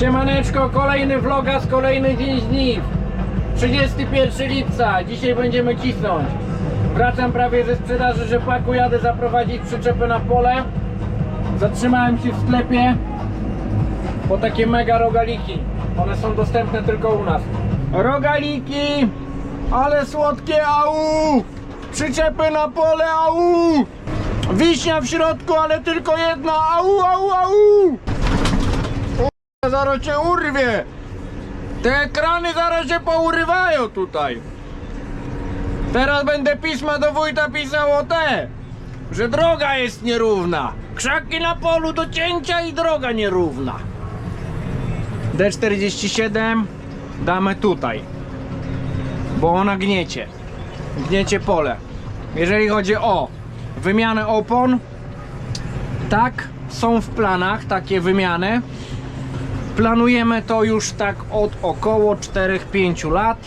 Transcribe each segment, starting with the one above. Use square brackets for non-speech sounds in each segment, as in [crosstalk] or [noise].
Siemaneczko, kolejny vloga z kolejny dzień żniw 31 lipca, dzisiaj będziemy cisnąć. Wracam prawie ze sprzedaży rzepaku, jadę zaprowadzić przyczepę na pole. Zatrzymałem się w sklepie Po takie mega rogaliki. One są dostępne tylko u nas. Rogaliki Ale słodkie, au! Przyczepy na pole, au! Wiśnia w środku, ale tylko jedna, au, au, au Zaraz cię urwie! Te ekrany zaraz się pourywają tutaj! Teraz będę pisma do wójta pisał o te, że droga jest nierówna. Krzaki na polu do cięcia i droga nierówna. D47 damy tutaj, bo ona gniecie. Gniecie pole. Jeżeli chodzi o wymianę opon, tak, są w planach takie wymiany. Planujemy to już tak od około 4-5 lat.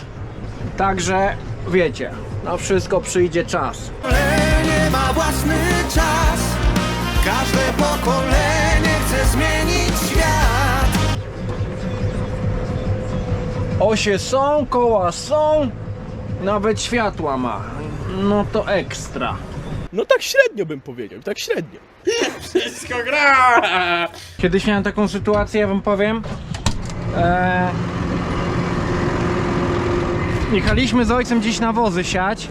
Także wiecie, na wszystko przyjdzie czas. Pokolenie ma własny czas Każde pokolenie chce zmienić świat Osie są, koła są, nawet światła ma. No to ekstra. No tak średnio bym powiedział, tak średnio. Wszystko gra! Kiedyś miałem taką sytuację, ja wam powiem. Eee, jechaliśmy z ojcem gdzieś na wozy siać.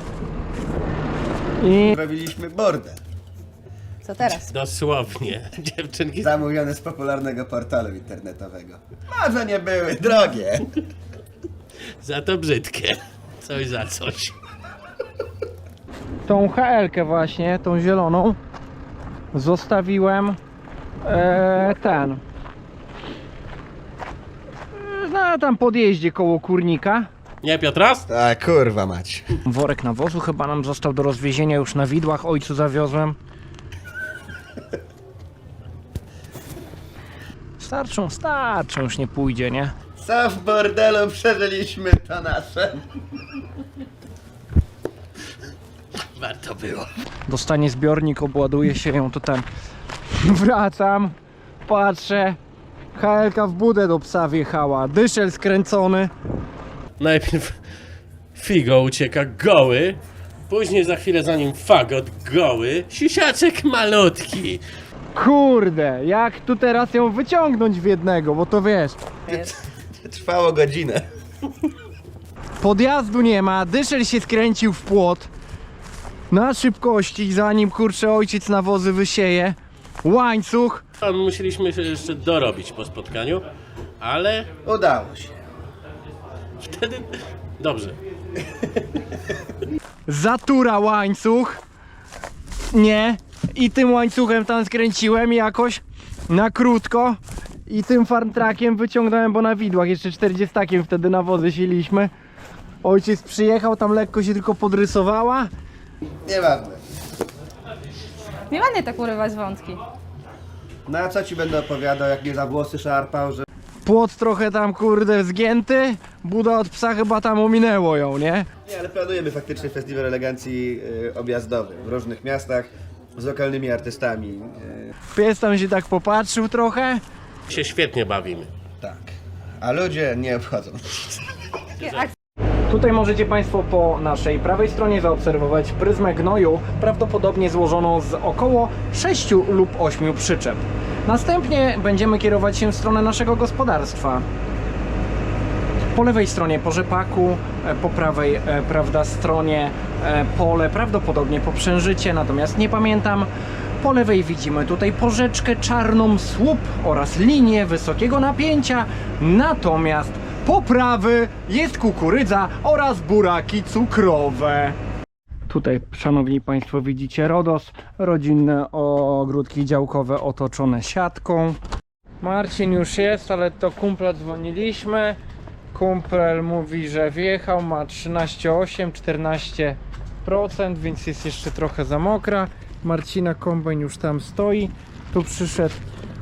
I Robiliśmy bordel. Co teraz? Dosłownie. Dziewczynki Zamówione z popularnego portalu internetowego. Może nie były drogie. za to brzydkie. Coś za coś. tą HL-kę właśnie, tą zieloną, zostawiłem e, ten. Na tam podjeździe koło kurnika. Nie, Piotras? Tak, kurwa mać. Worek nawozu chyba nam został do rozwiezienia już na widłach, ojcu zawiozłem. Starczą, starczą, już nie pójdzie, nie? Co w bordelu przeżyliśmy to nasze. Warto było. Dostanie zbiornik, obładuje się ją, to ten. Wracam, patrzę. HLK w budę do psa wjechała, dyszel skręcony. Najpierw Figo ucieka goły, później za chwilę za nim fagot goły, sisiaczek malutki. Kurde, jak tu teraz ją wyciągnąć w jednego, bo to wiesz, Trwało godzinę. podjazdu nie ma, dyszel się skręcił w płot. Na szybkości, zanim kurczę ojciec nawozy wysieje. Łańcuch, Tam musieliśmy się jeszcze dorobić po spotkaniu, ale Udało się. wtedy... Dobrze. zatura łańcuch. Nie. I tym łańcuchem tam skręciłem jakoś na krótko. I tym farmtrakiem wyciągnąłem, bo na widłach jeszcze 40 wtedy nawozy sieliśmy. Ojciec przyjechał, tam lekko się tylko podrysowała. Nieważne. Nie ładnie tak urywać wątki. No a co ci będę opowiadał, jak mnie za włosy szarpał, że... Płot trochę tam kurde zgięty. Buda od psa chyba tam ominęło ją, nie? Nie, ale planujemy faktycznie festiwal elegancji y, objazdowy w różnych miastach z lokalnymi artystami. Y, Pies tam się tak popatrzył trochę. Się świetnie bawimy. tak. A ludzie nie obchodzą. Tutaj możecie Państwo po naszej prawej stronie zaobserwować pryzmę gnoju, prawdopodobnie złożoną z około 6 lub 8 przyczep. Następnie będziemy kierować się w stronę naszego gospodarstwa. Po lewej stronie po rzepaku, e, po prawej e, prawda, stronie e, pole, prawdopodobnie po przężycie, natomiast nie pamiętam. Po lewej widzimy tutaj porzeczkę czarną, słup oraz linię wysokiego napięcia, natomiast po prawy jest kukurydza oraz buraki cukrowe. Tutaj, szanowni państwo, widzicie RODOS, rodzinne ogródki działkowe otoczone siatką. Marcin już jest, ale to kumpla dzwoniliśmy. Kumpel mówi, że wjechał, ma 13,8, 14%, więc jest jeszcze trochę za mokra. Marcina kombajn już tam stoi. Tu przyszedł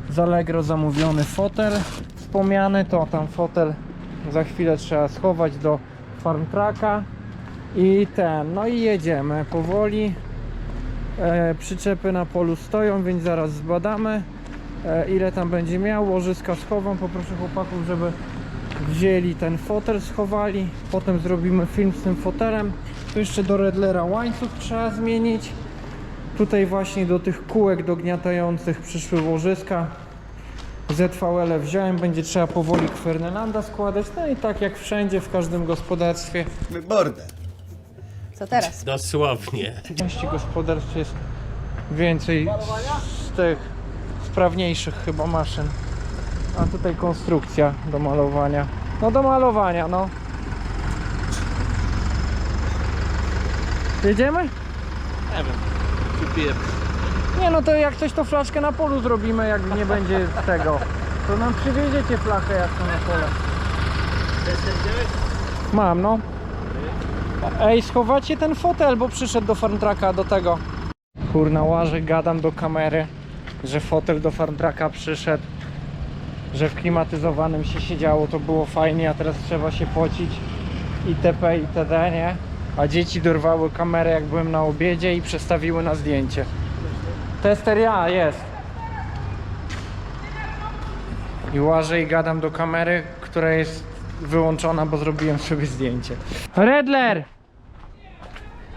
z Allegro zamówiony fotel wspomniany, to tam fotel za chwilę trzeba schować do farm trucka. I ten, no i jedziemy powoli. E, przyczepy na polu stoją, więc zaraz zbadamy. e, ile tam będzie miał. Łożyska schowam, poproszę chłopaków, żeby wzięli ten fotel, schowali. Potem zrobimy film z tym fotelem. Tu jeszcze do Redlera łańcuch trzeba zmienić. Tutaj właśnie do tych kółek dogniatających przyszły łożyska. ZVL wziąłem, będzie trzeba powoli Fernelanda składać. No i tak jak wszędzie, w każdym gospodarstwie. Border. Co teraz? Dosłownie. W części gospodarstw jest więcej z tych sprawniejszych chyba maszyn. A tutaj konstrukcja do malowania. No do malowania, no. Jedziemy? Nie wiem. Nie no to jak coś to flaszkę na polu zrobimy, jak nie będzie tego. To nam przywieziecie flachę jak to na pole. Mam no. Ej, schowacie ten fotel, bo przyszedł do farmtraka do tego. Kurna łażę, gadam do kamery, że fotel do farmtraka przyszedł. Że w klimatyzowanym się siedziało, to było fajnie, a teraz trzeba się pocić. itp. itd. nie? A dzieci dorwały kamerę jak byłem na obiedzie i przestawiły na zdjęcie. Tester ja, jest. I łażę i gadam do kamery, która jest wyłączona, bo zrobiłem sobie zdjęcie. Redler!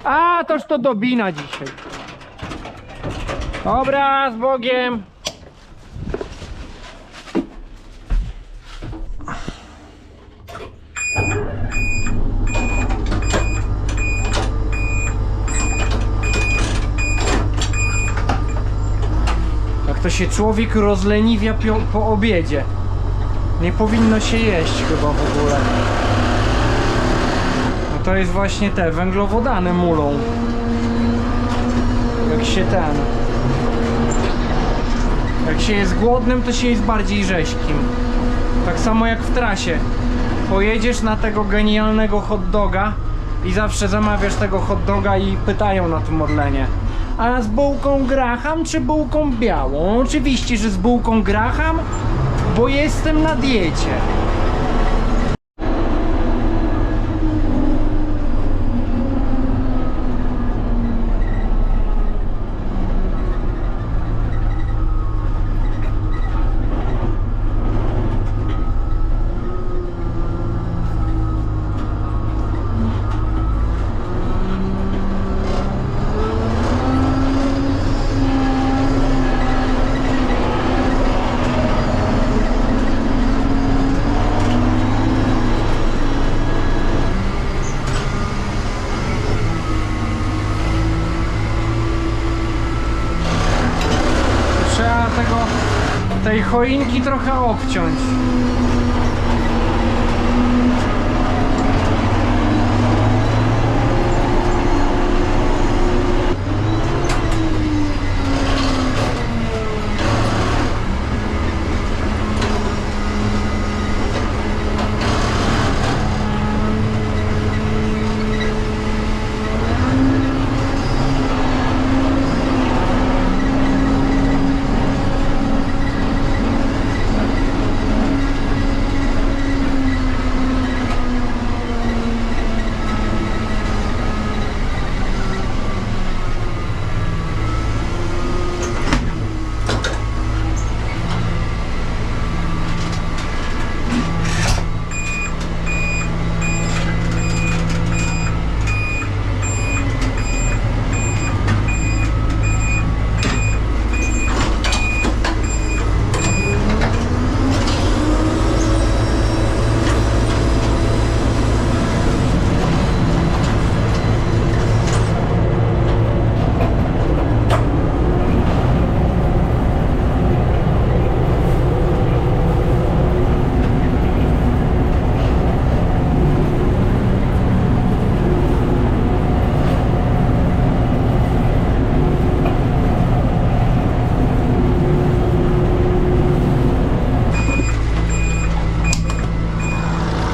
A, toż to dobina dzisiaj. Dobra, z Bogiem. Jak to się człowiek rozleniwia po obiedzie. Nie powinno się jeść chyba w ogóle. No to jest właśnie te węglowodany mulą. Jak się ten. Jak się jest głodnym, to się jest bardziej rzeźkim. Tak samo jak w trasie. Pojedziesz na tego genialnego hot doga i zawsze zamawiasz tego hot doga i pytają na tym Orlenie. A z bułką graham czy bułką białą? Oczywiście, że z bułką graham, bo jestem na diecie. Trzeba tego, tej choinki trochę obciąć.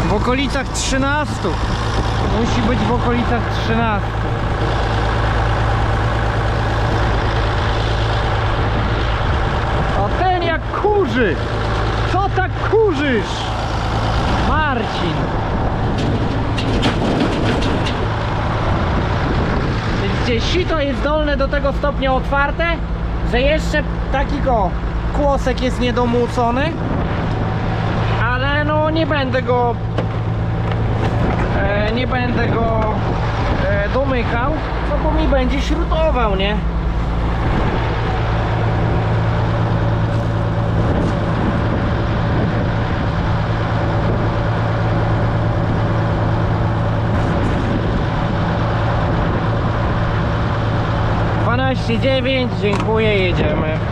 W okolicach 13. Musi być w okolicach 13. A ten jak kurzy! Co tak kurzysz? Marcin! Widzicie, sito jest dolne do tego stopnia otwarte, że jeszcze taki go Kłosek jest niedomłócony, ale no nie będę go nie będę go e, domykał, no bo mi będzie śrutował, nie? Dziewięć, dziękuję, jedziemy.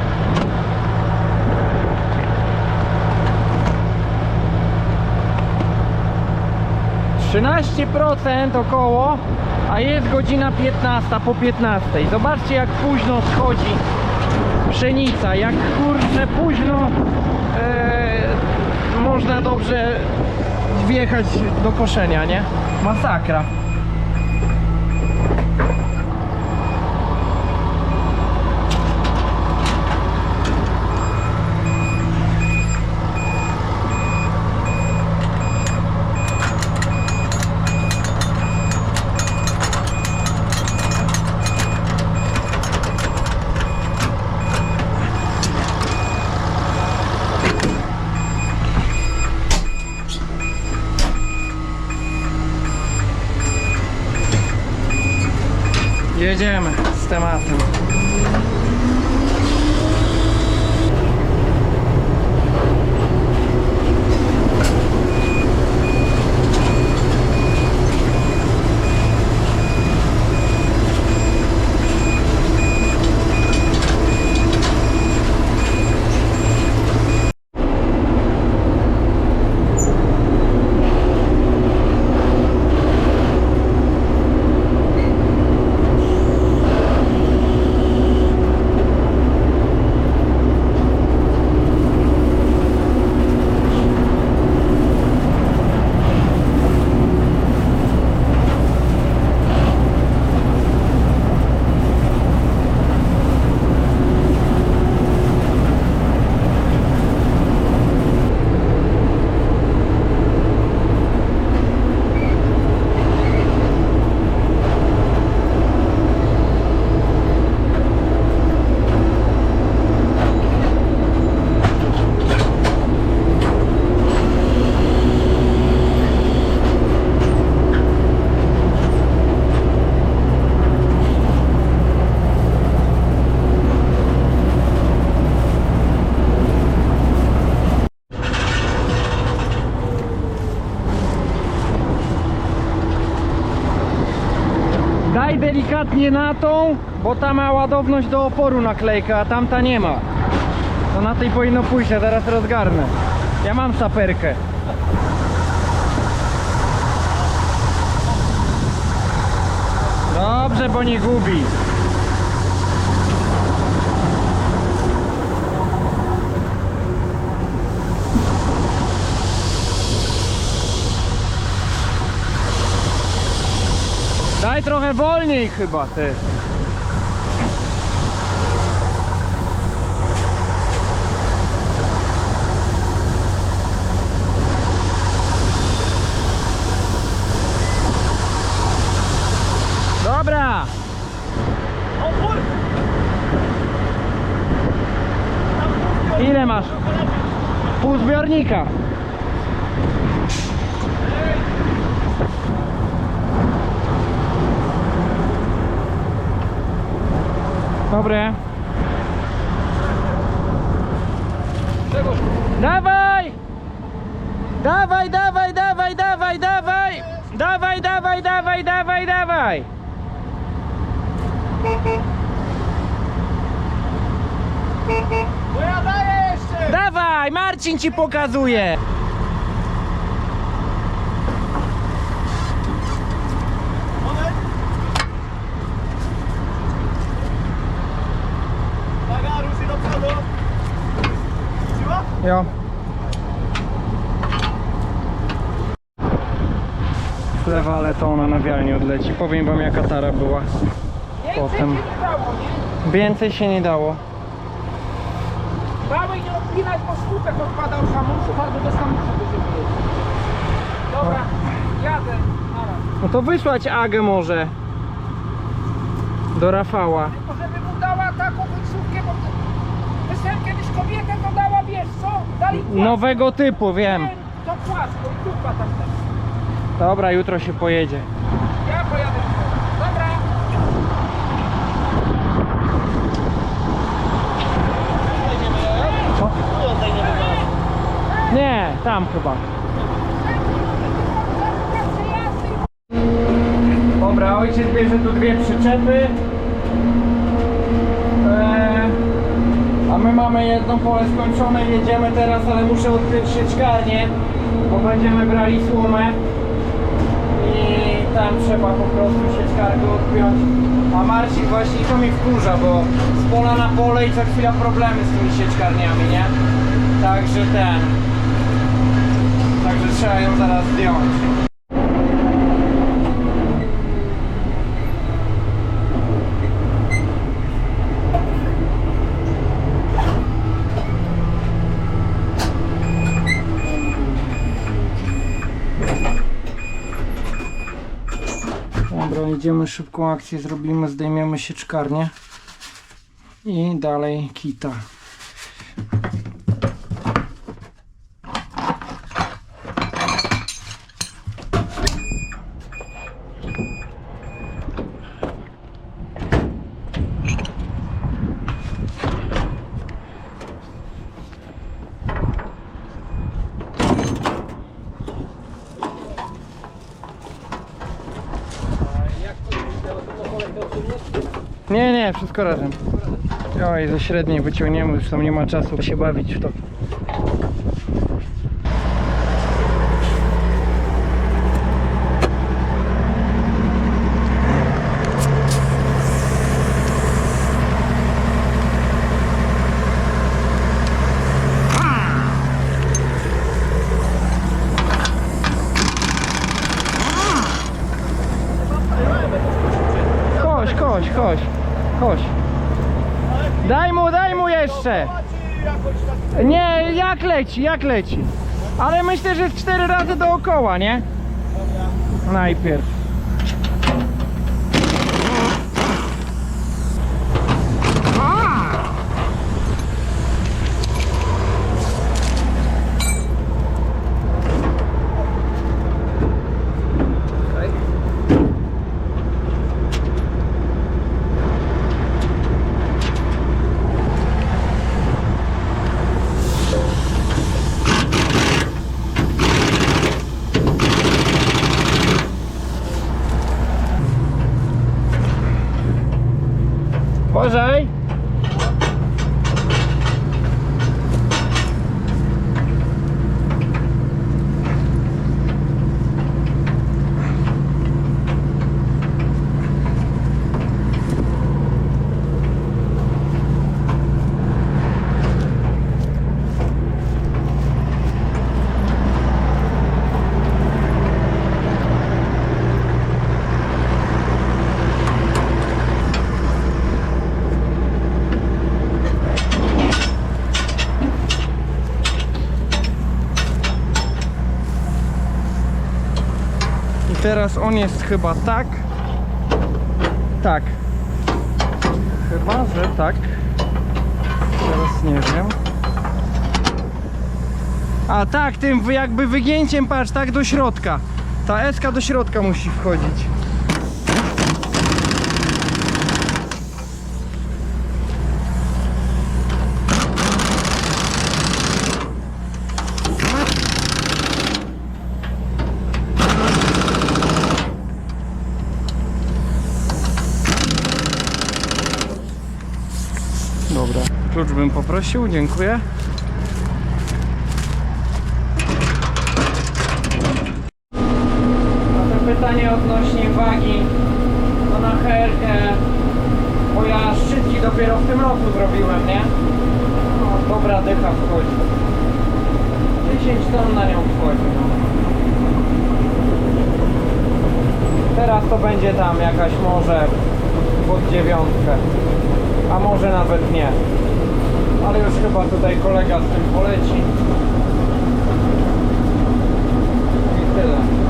Trzynaście procent około, a jest godzina 15 po 15. Zobaczcie jak późno schodzi pszenica, jak kurczę późno e, można dobrze wjechać do koszenia, nie? Masakra. Jedziemy z tematem. Daj delikatnie na tą, bo ta ma ładowność do oporu naklejka, a tamta nie ma. To na tej powinno pójść, ja teraz rozgarnę. Ja mam saperkę. Dobrze, bo nie gubi. Daj trochę wolniej chyba ty. Dobra. Ile masz? Pół zbiornika. Dobre. Dawaj! Dawaj, dawaj, dawaj, dawaj, dawaj! Dawaj, dawaj, dawaj, dawaj, dawaj! Dawaj, Marcin ci pokazuje! Jo. Lewa, ale to ona na wiarnie odleci. Powiem wam jaka tara była. Potem. Więcej się nie dało. Dawaj nie odpinać, bo skutek odpada od hamulców, albo bez hamulców jeździć. Dobra, jadę. No to wysłać Agę może. Do Rafała. Tylko żeby mu dała taką końcówkę, bo wysłałem kiedyś kobietę, dali płasko. Nowego typu, wiem. To płasko i dupa tam. Dobra, jutro się pojedzie. Ja pojadę. Dobra. Nie, tam chyba. Dobra, ojciec bierze tu dwie przyczepy. Eee, a my mamy jedno pole skończone, jedziemy teraz, ale muszę odkryć sieczkarnię, bo będziemy brali słomę i tam trzeba po prostu sieczkarkę odpiąć. A Marcin właśnie to mi wkurza, bo z pola na pole i co chwila problemy z tymi sieczkarniami, nie? Także ten. Także trzeba ją zaraz zdjąć. Dobra, idziemy szybką akcję, zrobimy, zdejmiemy sieczkarnię i dalej kita. Nie, wszystko razem. Oj, ze średniej wyciągniemy, już tam nie ma czasu się bawić w to. Chodź, chodź, chodź, chodź. Daj mu, daj mu jeszcze. Nie, jak leci, jak leci. Ale myślę, że z cztery razy dookoła, nie? Najpierw. Uważaj. I teraz on jest chyba tak. Tak. Chyba, że tak. Teraz nie wiem. A tak, tym jakby wygięciem, patrz, tak do środka. Ta eska do środka musi wchodzić. Dobra, klucz bym poprosił, dziękuję. To pytanie odnośnie wagi, no na herkę, bo ja szczytki dopiero w tym roku zrobiłem, nie? No, dobra dycha wchodzi. 10 ton na nią wchodzi. No. Teraz to będzie tam jakaś może pod dziewiątkę a może nawet nie. Ale już chyba tutaj kolega z tym poleci. I tyle.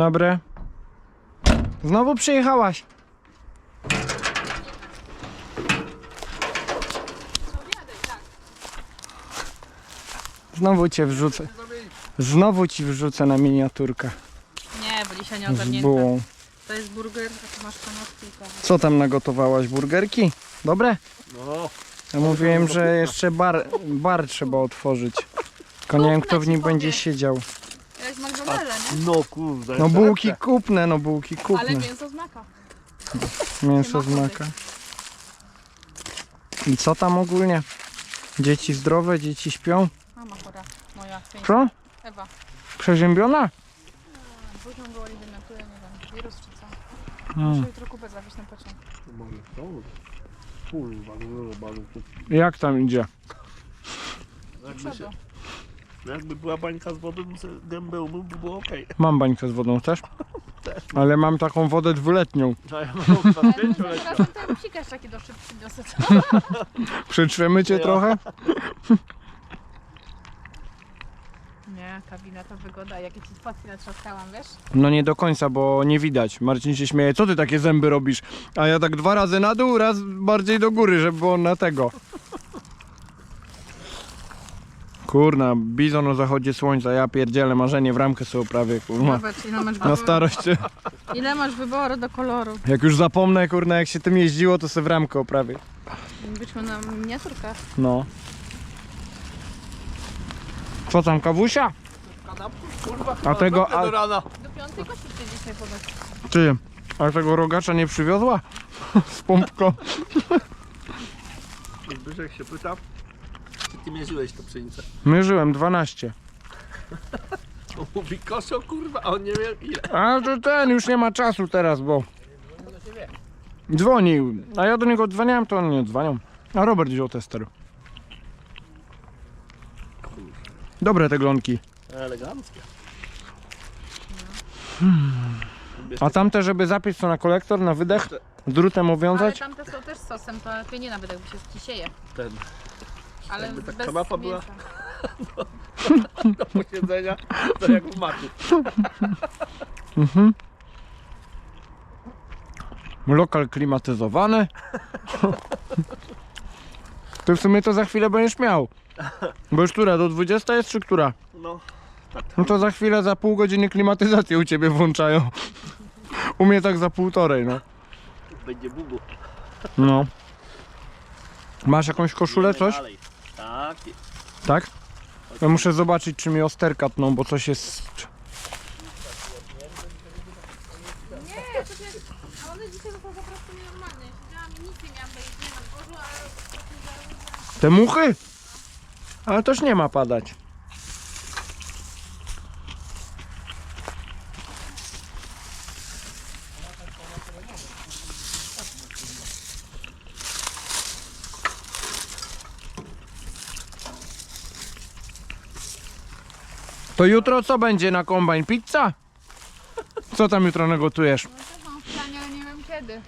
Dobre. Znowu przyjechałaś. Znowu cię wrzucę. Znowu ci wrzucę na miniaturkę Nie, bo dzisiaj nie z ogarnięte. bułą. To jest burger, a tu masz kanapki i kawę. Co tam nagotowałaś? Burgerki? Dobre? No, Ja mówiłem, że jeszcze bar, bar trzeba otworzyć. Tylko nie wiem, kto w nim będzie siedział. No kurde. No bułki kupne, no bułki Ale kupne. mięso z maka. Mięso nie z ma maka. I co tam ogólnie? Dzieci zdrowe, dzieci śpią? Mama chora, moja pięć. Co? Ewa. Przeziębiona? Buzią go eliminatuje, nie wiem, wirus czy co. Hmm. Muszę jutro kupę zawieźć na pociąg. Kurwa, dużo balów. Jak tam idzie? Się, Przodu. Jakby była bańka z wodą, sobie gębę umył, by było okej. [laughs] Mam bańkę z wodą też? Ale mam taką wodę dwuletnią. No ja mam no to leciał. razem ten psikasz taki do szyb przyniosę, [laughs] co? Przytrzemy cię Ja. trochę? [laughs] Nie, kabina to wygoda. Jak ja ci spację natrzaskałam, wiesz? No nie do końca, bo nie widać. Marcin się śmieje, co ty takie zęby robisz? A ja tak dwa razy na dół, raz bardziej do góry, żeby było na tego. Kurna, bizon o zachodzie słońca, ja pierdzielę, marzenie w ramkę sobie prawie, kurwa. Zobacz, ile masz Na wyboru. starość, [laughs] Ile masz wyboru do koloru? jak już zapomnę, kurna, jak się tym jeździło, to sobie w ramkę oprawię. Byliśmy na miniaturkach. No. Co tam, kawusia? Kurwa, A tego, do a rana. Do piątej kosztuje dzisiaj podać. ty, a tego rogacza nie przywiozła? [laughs] Z pompką. Zbyszek się pyta, ty mierzyłeś to pszenicę? Mierzyłem 12. [laughs] On mówi kosio, kurwa, a on nie wie ile. A to ten już nie ma czasu teraz, bo dzwonił. A ja do niego dzwoniłem, to on nie dzwonią. A Robert wziął tester. Dobre te glonki. Eleganckie. A tamte, żeby zapiąć to na kolektor, na wydech, drutem Ale owiązać? tamte są też z sosem, to lepiej nie nawet jakby się scisieje. Ten, Ale Jakby tak bez kanapa była. mięsa. [laughs] do posiedzenia, to jak w maku. Lokal klimatyzowany. [laughs] Ty w sumie to za chwilę będziesz miał. Bo już która, do 20 jest czy która? No, No to za chwilę, za pół godziny klimatyzację u ciebie włączają. U mnie tak za półtorej, no. będzie bubu. No. Masz jakąś koszulę, coś? Dalej. Tak. Tak? Ja muszę zobaczyć, czy mi osterka tną, bo coś jest... Nie, to jest... A one dzisiaj są po prostu nienormalne. Siedziałam i nic nie miałam do jedzenia na dworzu, ale... Te muchy? Ale też nie ma padać. To jutro co będzie na kombajn? Pizza? Co tam jutro nagotujesz? No mam pytanie, ale nie wiem kiedy.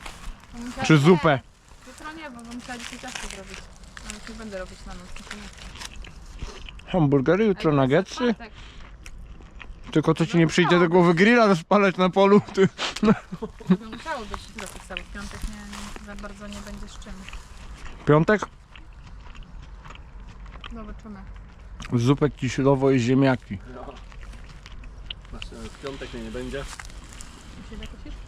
Bo musiała- Czy zupę? Jutro nie, bo bym musiała dzisiaj ciasto zrobić. Ale już nie będę robić na noc. to nie. Hamburgery, jutro jest nuggetsy? czwartek. Tylko to ci nie przyjdzie do głowy grilla rozpalać na polu? Ty. To musiało być do tych cały piątek, nie, nie, za bardzo nie będzie z czym. Piątek? Zobaczymy. Zupę kisilowo i ziemniaki. W piątek mnie nie będzie. Się zakosisz?